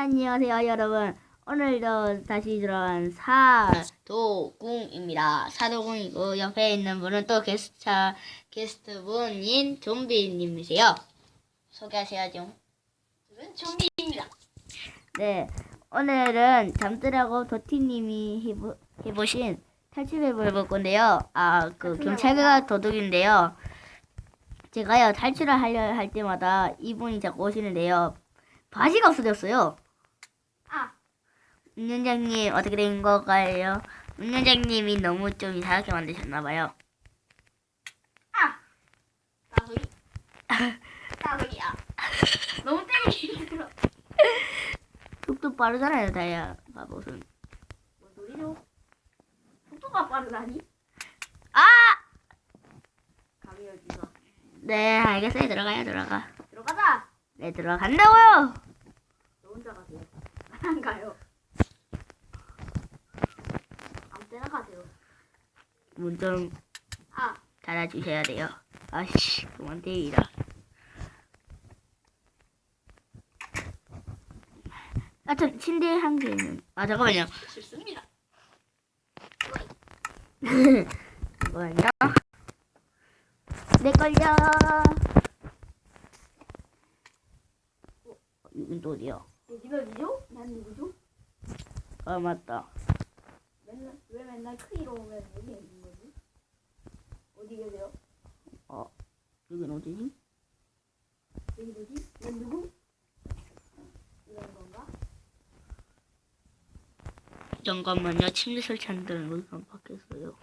안녕하세요 여러분 오늘도 다시 들어온 사도궁입니다 사도궁이고 옆에 있는 분은 또 게스트 게스트분인 좀비님이세요 소개하세요 좀 저는 좀비입니다. 네, 오늘은 잠들하고 도티님이 해보, 해보신 탈출맵을 해볼 건데요. 아, 그 경찰가 도둑인데요. 제가요 탈출을 하려 할 때마다 이분이 자꾸 오시는데요. 바지가 없어졌어요. 아, 운전장님 어떻게 된 걸까요? 운전장님이 너무 좀 이상하게 만드셨나봐요. 아, 따소리. 따소리야. 너무 때리기 힘들어. 속도 빠르잖아요, 다이아 바보는. 뭔 소리죠? 속도가 빠르다니? 아! 감이 어디서? 네, 알겠어요. 들어가요, 들어가. 들어가자. 네, 들어간다고요. 너 혼자 가세요. 안 가요. 아무 때나 가세요. 문좀 아, 닫아주셔야 돼요. 아씨, 그만 때리라. 아, 저 침대 한 개는. 아, 잠깐만요. 잠깐만요. 내 걸려. 어, 이건 또 어디야? 여기 어디죠? 난 누구죠? 아, 맞다. 맨날 왜 맨날 크기로 오면 여기? 어디 계세요? 어, 여긴 어디지? 여기 누구지? 난 누구? 이런 건가? 잠깐만요. 침대 깜빡했어요.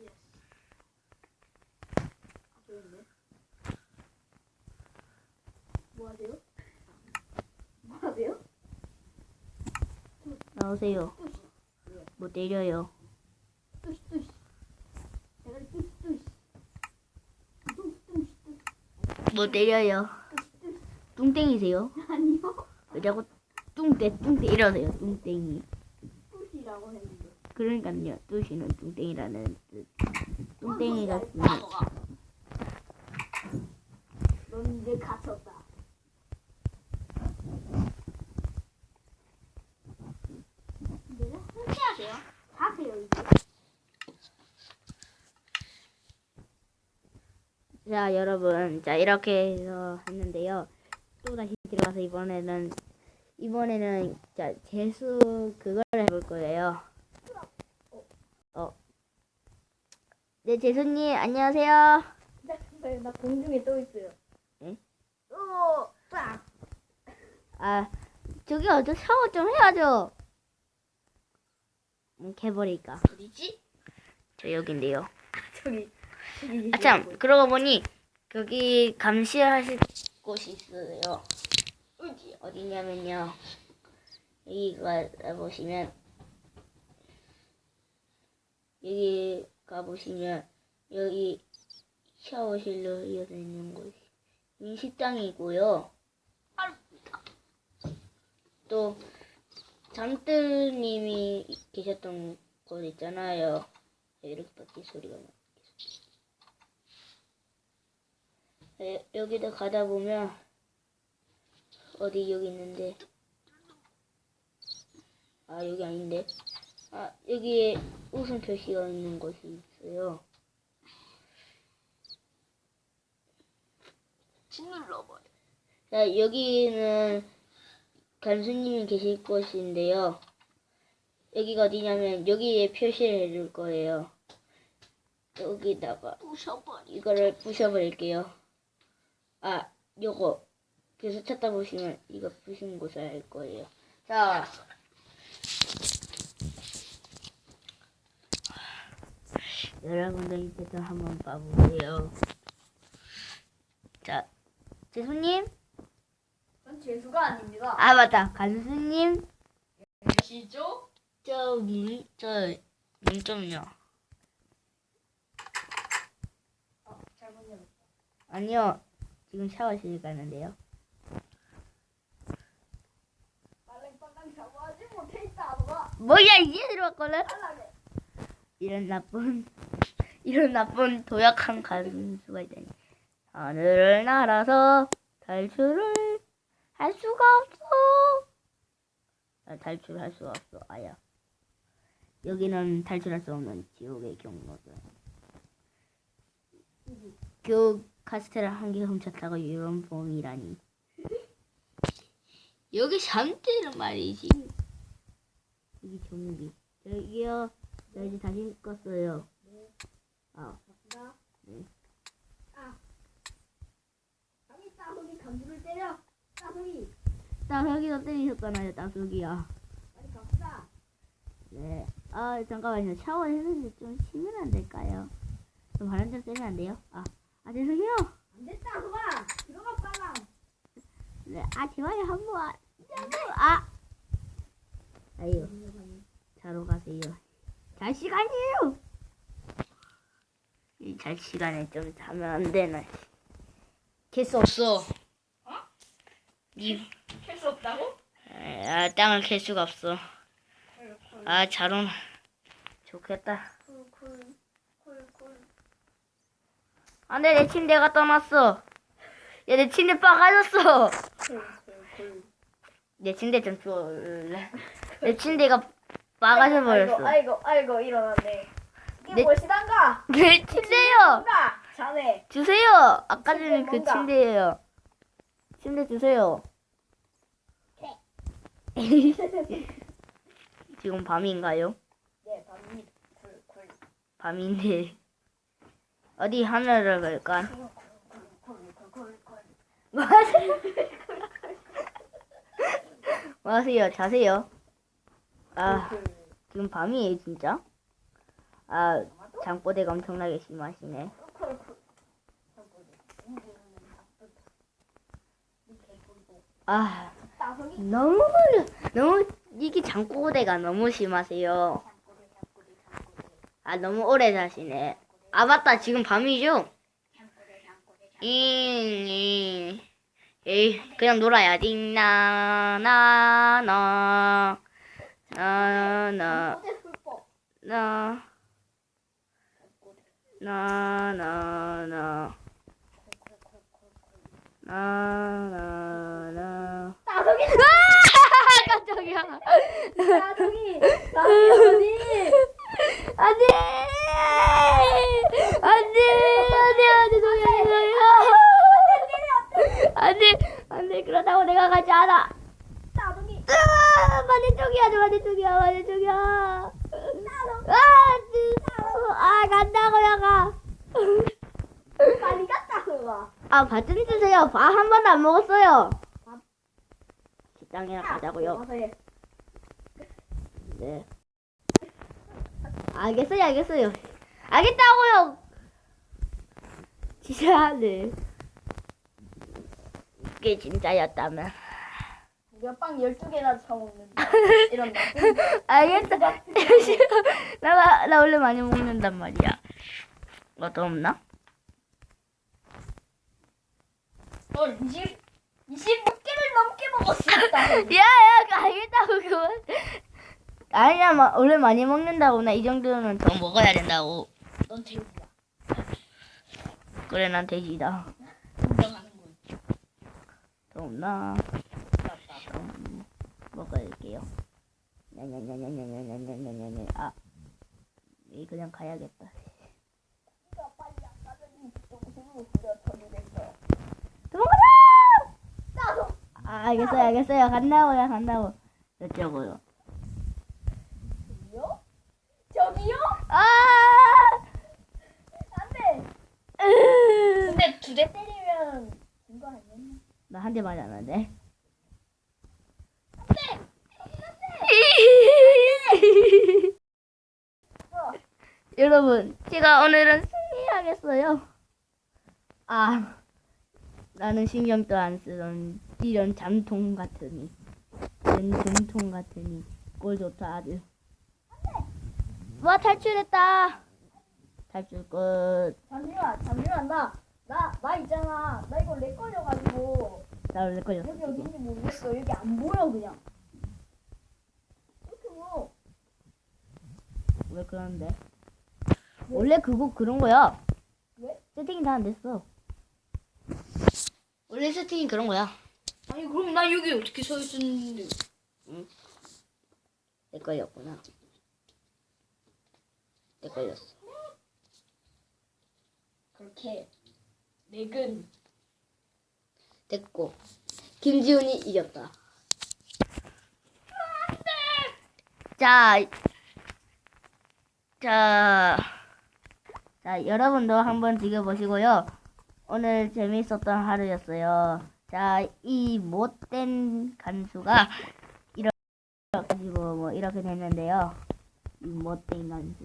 예스. 앞에 있네. 뭐 하세요? 뭐 하세요? 나오세요. 뭐 때려요. 뚜시 뚜시. 대가리 뚜시 뚜시. 뚜시 뚜시 뚜시. 뭐 때려요. 뚱땡이세요? 아니요. 왜 자꾸 뚱떼 뚱떼 이러세요. 뚱땡이. 뚜시라고 했는데. 그러니까요. 뚜시는 뚱땡이라는 뜻. 뚱땡이가 뚜시, 쓰는 바보가. 넌 이제 갇혔다. 내가 설치하세요. 가세요 이제. 자, 여러분. 자, 이렇게 해서 했는데요. 또 다시 들어가서 이번에는 이번에는 자, 재수 그걸 해볼 거예요. 어. 네, 재수님 안녕하세요. 나, 나, 나 공중에 떠 있어요. 응? 오, 빡. 아, 저기요. 저 샤워 좀 해야죠. 음, 개버릴까. 어디지? 저 여긴데요. 저기. 저기 아, 참. 그러고 보니 여기 감시하실 곳이 있어요. 어디? 어디냐면요. 여기가 보시면 여기 가보시면 여기 샤워실로 이어져 있는 곳이 이 식당이고요. 알았습니다. 또 잠들님이 계셨던 곳 있잖아요. 이렇게 밖에 소리가 나. 네, 여기도 가다 보면 어디 여기 있는데 아 여기 아닌데 아 여기에 웃음 표시가 있는 곳이 있어요. 짓눌러버려. 자 여기는 간수님이 계실 곳인데요. 여기가 어디냐면 여기에 표시를 해줄 거예요. 여기다가 부셔버려. 이거를 부셔버릴게요. 아, 요거. 그래서 찾다 보시면 이거 부신 곳을 알 거예요. 자. 여러분들 이제도 한번 봐보세요. 자, 재수님? 전 재수가 아닙니다. 아, 맞다. 간수님? 시죠? 저, 문, 저, 문 좀요. 어, 잘못 열었다. 아니요. 지금 샤워실 가는데요. 뭐야, 이제 들어왔거든? 이런 나쁜 이런 나쁜 도약한 간수가 있다니 하늘을 날아서 탈출을 할 수가 없어 아, 탈출할 수 없어. 아야. 여기는 탈출할 수 없는 지옥의 경로다. 교 카스테라 한 개 훔쳤다고 이런 범이라니. 여기 잠들은 말이지. 여기 좀비. 저기요. 저 이제 다시 껐어요. 아, 나. 네. 아. 따석이 때려. 따석이. 따석이도 때리셨잖아요, 따석이야. 빨리 갑시다. 네. 아, 잠깐만요. 샤워했는데 좀 쉬면 안 될까요? 좀 바람 좀 쐬면 안 돼요? 아, 아, 죄송해요. 안 됐다, 소가. 들어가 빨라. 네, 아, 제발 한 번. 아! 아유, 자러 가세요. 잘 시간이에요! 이 잘 시간에 좀 자면 안 되나. 캘수 없어. 니, 캘수 없다고? 아, 땅을 캘 수가 없어. 아, 자론. 좋겠다. 안 돼, 내 침대가 떠났어. 야, 내 침대 빠가졌어. 내 침대 좀 줄래? 내 침대가 빠가져 버렸어. 아이고 아이고 일어났네. 이게 내- 무엇이단가? 내 침대요. 뭔가 자네. 주세요. 아까 전에 그 뭔가? 침대예요. 침대 주세요. 지금 밤인가요? 네 밤입니다. 쿨쿨. 밤인데 어디 하늘을? 쿨쿨쿨쿨쿨. 마세요. 마세요. 자세요. 아 지금 밤이에요 진짜. 아 장보대가 엄청나게 심하시네. 아 너무 너무 이게 장고대가 너무 심하세요. 아 너무 오래 자시네. 아 맞다 지금 밤이죠? 잉잉 에이 그냥 놀아야지 나나나 나나 어제 불법. 나 나, 나, 나, 나, 나, 나. 따석이 아! 깜짝이야. 따석이 어디? 안 돼! 안 돼! 안 돼! 안 돼! 죄송해요. 안 돼! 안 돼! 그러다고 내가 가지 않아. 따석이 아! 반대쪽이야, 저 반대쪽이야, 반대쪽이야. 아! 뜨- 아, 간다고요, 가. 빨리 갔다 그거. 아, 밥 좀 주세요. 밥 한 번도 안 먹었어요. 식당이나 가자고요. 네. 알겠어요, 알겠어요. 알겠다고요. 진짜, 네. 이게 진짜였다면. 빵 12개나 사먹는다. 이런 거. 알겠다. 나, 나 원래 많이 먹는단 말이야. 너도 없나? 너 20, 26개를 넘게 먹었습니다. 야, 야, 알겠다고, 그건. 아니야, 마, 원래 많이 먹는다고. 나 이 정도는 더 먹어야 된다고. 넌 돼지야. 그래, 난 돼지다. 인정하는군. 더 없나? 음, 먹을게요. 냐냐냐냐냐냐냐냐냐냐. 아, 이 그냥 가야겠다. 도망가자! 아, 알겠어요, 알겠어요. 간다고요, 간다고. 저기요? 저기요? 아! 안 돼. 으. 근데 두 대 때리면 진거 아니었나? 나 한 대 맞았는데. 어. 여러분, 제가 오늘은 승리하겠어요. 아, 나는 신경도 안 쓰던 이런 잠통 같으니, 이런 잠통 같으니, 꼴 좋다 아주. 와 탈출했다. 탈출 끝. 잠시만, 잠시만 나, 나, 나 있잖아. 나 이거 렉 걸려가지고 나 원래 걸렸어. 여기. 어딘지 모르겠어. 여기 안 보여 그냥. 이렇게 뭐? 왜 그러는데? 원래 그거 그런 거야. 왜? 세팅이 다 안 됐어. 원래 세팅이 그런 거야. 아니 그럼 나 여기 어떻게 서 있었는데? 내 걸렸구나. 내 걸렸어. 그렇게 넥은 됐고 김지훈이 이겼다. 자, 자, 자 여러분도 한번 지켜보시고요. 오늘 재미있었던 하루였어요. 자, 이 못된 간수가 이렇게 가지고 뭐 이렇게 됐는데요. 이 못된 간수.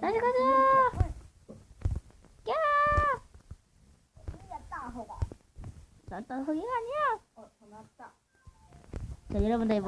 다시 가자. 야, 이겼다 나또 소리가 아니야. 어 전화 왔다 자, 여러분들 보세요.